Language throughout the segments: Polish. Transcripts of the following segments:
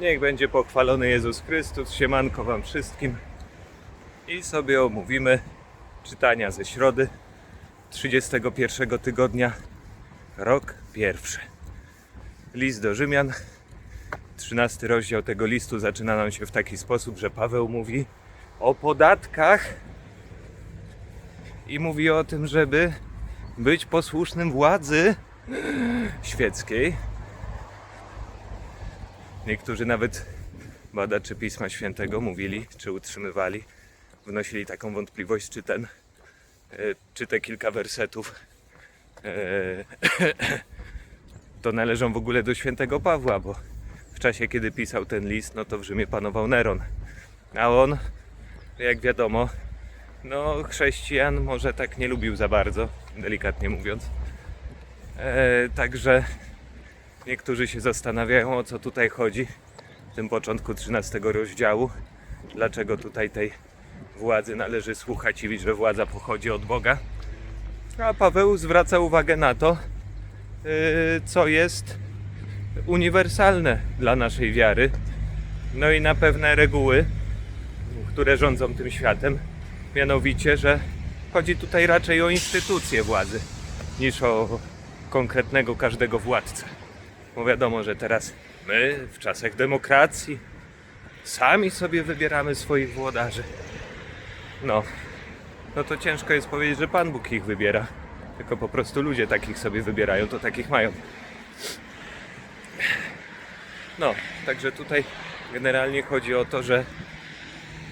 Niech będzie pochwalony Jezus Chrystus, siemanko wam wszystkim. I sobie omówimy czytania ze środy 31 tygodnia, rok pierwszy. List do Rzymian, 13 rozdział tego listu zaczyna nam się w taki sposób, że Paweł mówi o podatkach i mówi o tym, żeby być posłusznym władzy świeckiej. Niektórzy nawet badacze Pisma Świętego mówili, czy utrzymywali, wnosili taką wątpliwość, czy ten, e, czy te kilka wersetów e, to należą w ogóle do świętego Pawła, bo w czasie, kiedy pisał ten list, no to w Rzymie panował Neron. A on, jak wiadomo, no chrześcijan może tak nie lubił za bardzo, delikatnie mówiąc. E, także niektórzy się zastanawiają, o co tutaj chodzi w tym początku 13 rozdziału. Dlaczego tutaj tej władzy należy słuchać i widzieć, że władza pochodzi od Boga. A Paweł zwraca uwagę na to, yy, co jest uniwersalne dla naszej wiary. No i na pewne reguły, które rządzą tym światem. Mianowicie, że chodzi tutaj raczej o instytucję władzy niż o konkretnego każdego władcę. Bo wiadomo, że teraz my w czasach demokracji sami sobie wybieramy swoich włodarzy. No, no to ciężko jest powiedzieć, że Pan Bóg ich wybiera. Tylko po prostu ludzie takich sobie wybierają, to takich mają. No, także tutaj generalnie chodzi o to, że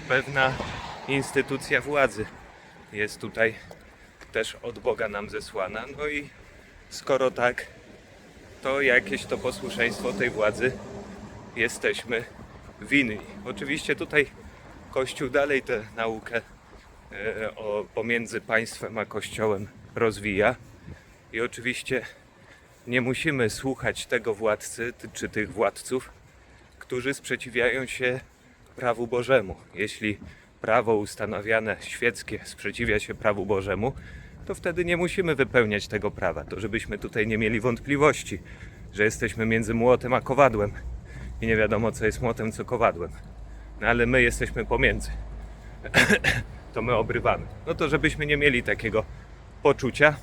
pewna instytucja władzy jest tutaj też od Boga nam zesłana. No i skoro tak, to jakieś to posłuszeństwo tej władzy jesteśmy winni. Oczywiście tutaj Kościół dalej tę naukę e, o, pomiędzy państwem a Kościołem rozwija i oczywiście nie musimy słuchać tego władcy czy tych władców, którzy sprzeciwiają się prawu Bożemu. Jeśli prawo ustanawiane świeckie sprzeciwia się prawu Bożemu, to wtedy nie musimy wypełniać tego prawa. To żebyśmy tutaj nie mieli wątpliwości, że jesteśmy między młotem a kowadłem i nie wiadomo co jest młotem, co kowadłem. No ale my jesteśmy pomiędzy. to my obrywamy. No to żebyśmy nie mieli takiego poczucia,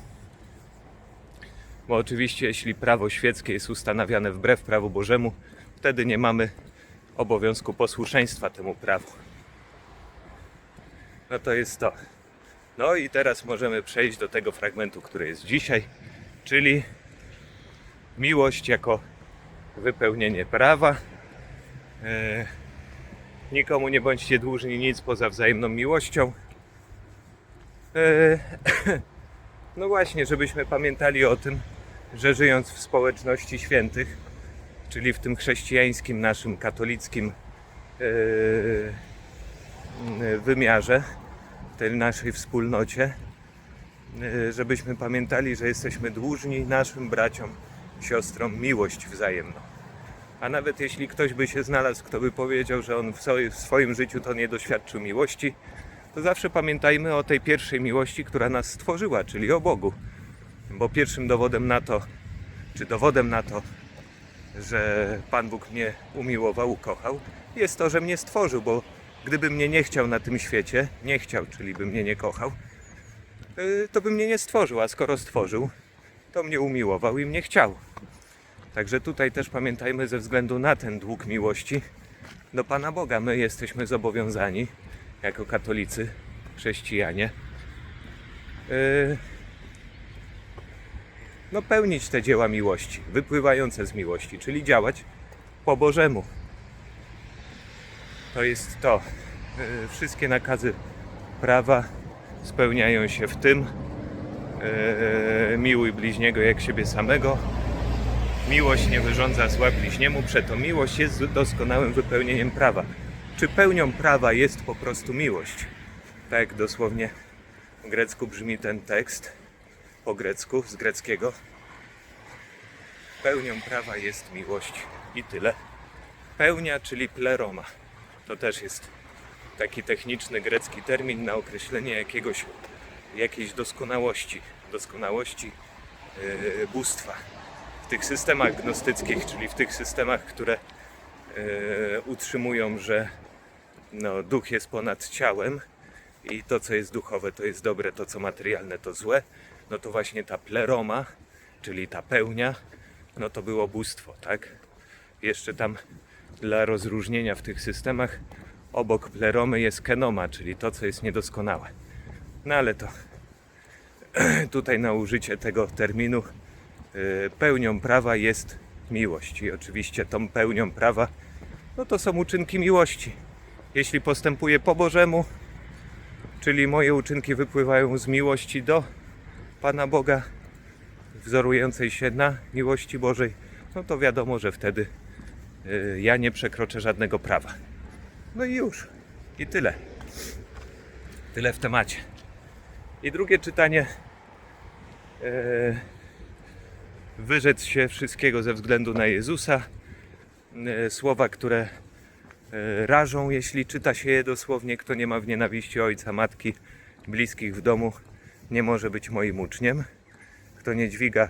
bo oczywiście jeśli prawo świeckie jest ustanawiane wbrew prawu Bożemu, wtedy nie mamy obowiązku posłuszeństwa temu prawu. No to jest to. No i teraz możemy przejść do tego fragmentu, który jest dzisiaj, czyli miłość jako wypełnienie prawa. E, nikomu nie bądźcie dłużni nic poza wzajemną miłością. E, no właśnie, żebyśmy pamiętali o tym, że żyjąc w społeczności świętych, czyli w tym chrześcijańskim naszym katolickim e, wymiarze, tej naszej wspólnocie, e, żebyśmy pamiętali, że jesteśmy dłużni naszym braciom, siostrom miłość wzajemną. A nawet jeśli ktoś by się znalazł, kto by powiedział, że on w swoim życiu to nie doświadczył miłości, to zawsze pamiętajmy o tej pierwszej miłości, która nas stworzyła, czyli o Bogu. Bo pierwszym dowodem na to, czy dowodem na to, że Pan Bóg mnie umiłował, ukochał, jest to, że mnie stworzył, bo gdyby mnie nie chciał na tym świecie, nie chciał, czyli by mnie nie kochał, yy, to by mnie nie stworzył, a skoro stworzył, to mnie umiłował i mnie chciał. Także tutaj też pamiętajmy ze względu na ten dług miłości do Pana Boga. My jesteśmy zobowiązani jako katolicy, chrześcijanie, yy, no pełnić te dzieła miłości, wypływające z miłości, czyli działać po Bożemu. To jest to. Yy, Wszystkie nakazy prawa spełniają się w tym. Yy, Miłuj bliźniego jak siebie samego. Miłość nie wyrządza zła bliźniemu, przeto miłość jest doskonałym wypełnieniem prawa. Czy pełnią prawa jest po prostu miłość? Tak dosłownie w grecku brzmi ten tekst, po grecku, z greckiego. Pełnią prawa jest miłość i tyle. Pełnia, czyli pleroma. To też jest taki techniczny grecki termin na określenie jakiegoś, jakiejś doskonałości, doskonałości yy, bóstwa w tych systemach gnostyckich, czyli w tych systemach, które e, utrzymują, że no, duch jest ponad ciałem i to, co jest duchowe, to jest dobre, to, co materialne, to złe, no to właśnie ta pleroma, czyli ta pełnia, no to było bóstwo, tak? Jeszcze tam dla rozróżnienia w tych systemach obok pleromy jest kenoma, czyli to, co jest niedoskonałe. No ale to tutaj na użycie tego terminu y, pełnią prawa jest miłość. I oczywiście tą pełnią prawa no to są uczynki miłości. Jeśli postępuję po Bożemu, czyli moje uczynki wypływają z miłości do Pana Boga, wzorującej się na miłości Bożej, no to wiadomo, że wtedy ja nie przekroczę żadnego prawa. No i już. I tyle. Tyle w temacie. I drugie czytanie. E, wyrzec się wszystkiego ze względu na Jezusa. E, słowa, które rażą, jeśli czyta się je dosłownie. Kto nie ma w nienawiści ojca, matki, bliskich w domu, nie może być moim uczniem. Kto nie dźwiga,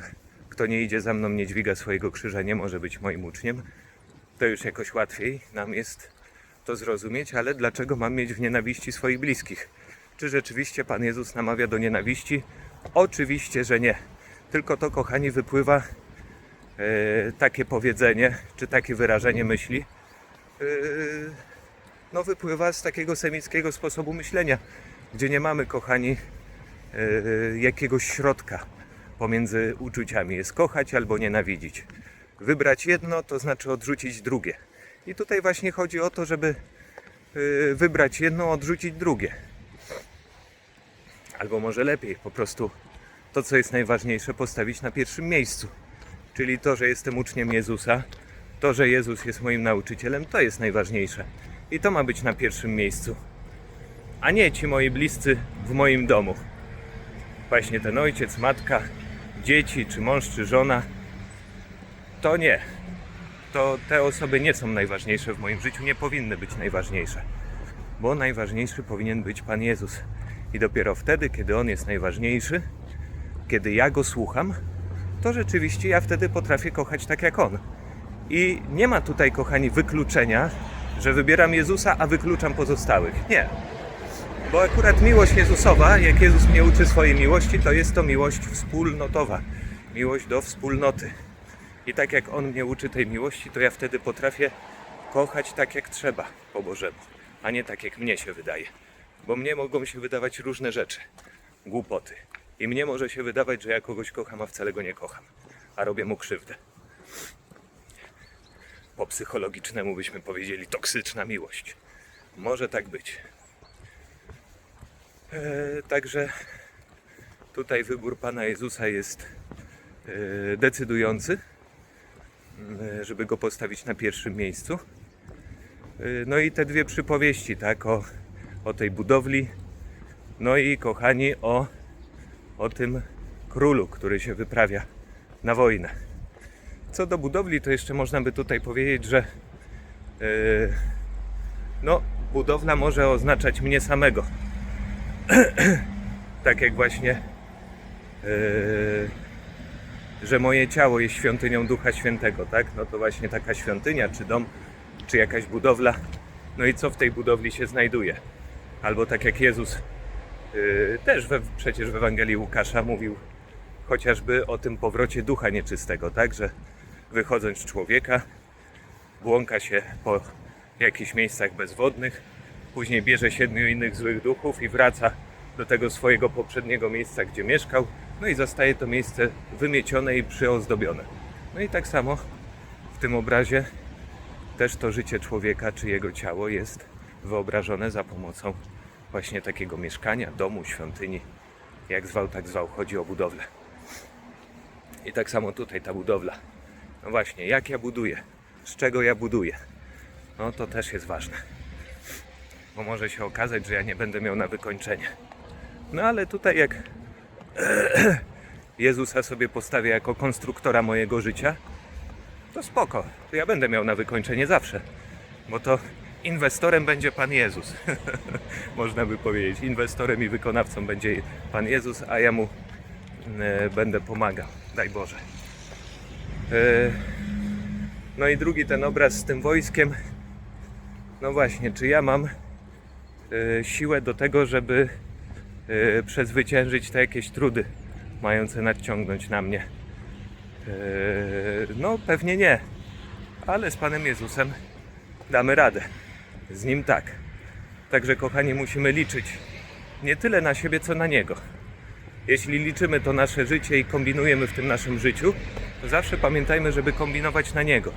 kto nie idzie za mną, nie dźwiga swojego krzyża, nie może być moim uczniem. To już jakoś łatwiej nam jest to zrozumieć, ale dlaczego mam mieć w nienawiści swoich bliskich? Czy rzeczywiście Pan Jezus namawia do nienawiści? Oczywiście, że nie. Tylko to, kochani, wypływa e, takie powiedzenie, czy takie wyrażenie myśli, e, no wypływa z takiego semickiego sposobu myślenia, gdzie nie mamy, kochani, e, jakiegoś środka pomiędzy uczuciami. Jest kochać albo nienawidzić. Wybrać jedno, to znaczy odrzucić drugie. I tutaj właśnie chodzi o to, żeby y, wybrać jedno, odrzucić drugie. Albo może lepiej, po prostu to, co jest najważniejsze, postawić na pierwszym miejscu. Czyli to, że jestem uczniem Jezusa, to, że Jezus jest moim nauczycielem, to jest najważniejsze. I to ma być na pierwszym miejscu. A nie ci moi bliscy w moim domu. Właśnie ten ojciec, matka, dzieci, czy mąż, czy żona. To nie to te osoby nie są najważniejsze w moim życiu, nie powinny być najważniejsze. Bo najważniejszy powinien być Pan Jezus. I dopiero wtedy, kiedy On jest najważniejszy, kiedy ja Go słucham, to rzeczywiście ja wtedy potrafię kochać tak jak On. I nie ma tutaj, kochani, wykluczenia, że wybieram Jezusa, a wykluczam pozostałych. Nie. Bo akurat miłość Jezusowa, jak Jezus mnie uczy swojej miłości, to jest to miłość wspólnotowa. Miłość do wspólnoty. I tak jak On mnie uczy tej miłości, to ja wtedy potrafię kochać tak jak trzeba po Bożemu, a nie tak jak mnie się wydaje. Bo mnie mogą się wydawać różne rzeczy, głupoty. I mnie może się wydawać, że ja kogoś kocham, a wcale go nie kocham, a robię mu krzywdę. Po psychologicznemu byśmy powiedzieli toksyczna miłość. Może tak być. Eee, także tutaj wybór Pana Jezusa jest e, decydujący. E, żeby go postawić na pierwszym miejscu. E, No i te dwie przypowieści, tak, o, o tej budowli, no i kochani, o, o tym królu, który się wyprawia na wojnę. Co do budowli, to jeszcze można by tutaj powiedzieć, że e, no, budowla może oznaczać mnie samego. tak jak właśnie że moje ciało jest świątynią Ducha Świętego, tak? No to właśnie taka świątynia, czy dom, czy jakaś budowla. No i co w tej budowli się znajduje? Albo tak jak Jezus yy, też we, przecież w Ewangelii Łukasza mówił chociażby o tym powrocie ducha nieczystego, tak? Że wychodząc z człowieka, błąka się po jakichś miejscach bezwodnych, później bierze siedmiu innych złych duchów i wraca do tego swojego poprzedniego miejsca, gdzie mieszkał, no i zostaje to miejsce wymiecione i przyozdobione. No i tak samo w tym obrazie też to życie człowieka czy jego ciało jest wyobrażone za pomocą właśnie takiego mieszkania, domu, świątyni. Jak zwał, tak zwał, chodzi o budowlę. I tak samo tutaj ta budowla. No właśnie, jak ja buduję, z czego ja buduję, no to też jest ważne. Bo może się okazać, że ja nie będę miał na wykończenie. No ale tutaj jak Jezusa sobie postawię jako konstruktora mojego życia, to spoko. To ja będę miał na wykończenie zawsze. Bo to inwestorem będzie Pan Jezus. Można by powiedzieć. Inwestorem i wykonawcą będzie Pan Jezus, a ja mu e, będę pomagał. Daj Boże. E, No i drugi ten obraz z tym wojskiem. No właśnie, czy ja mam y, siłę do tego, żeby y, przezwyciężyć te jakieś trudy mające nadciągnąć na mnie? Y, no pewnie nie, ale z Panem Jezusem damy radę. Z Nim tak. Także kochani, musimy liczyć nie tyle na siebie, co na Niego. Jeśli liczymy to nasze życie i kombinujemy w tym naszym życiu, to zawsze pamiętajmy, żeby kombinować na Niego,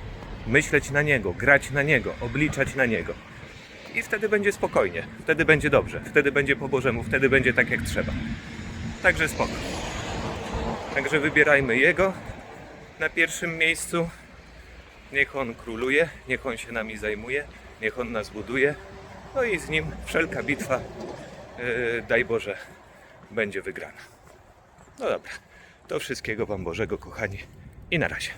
myśleć na Niego, grać na Niego, obliczać na Niego. I wtedy będzie spokojnie, wtedy będzie dobrze, wtedy będzie po Bożemu, wtedy będzie tak jak trzeba. Także spoko. Także wybierajmy Jego na pierwszym miejscu. Niech On króluje, niech On się nami zajmuje, niech On nas buduje. No i z Nim wszelka bitwa, yy, daj Boże, będzie wygrana. No dobra, to wszystkiego Wam Bożego, kochani, i na razie.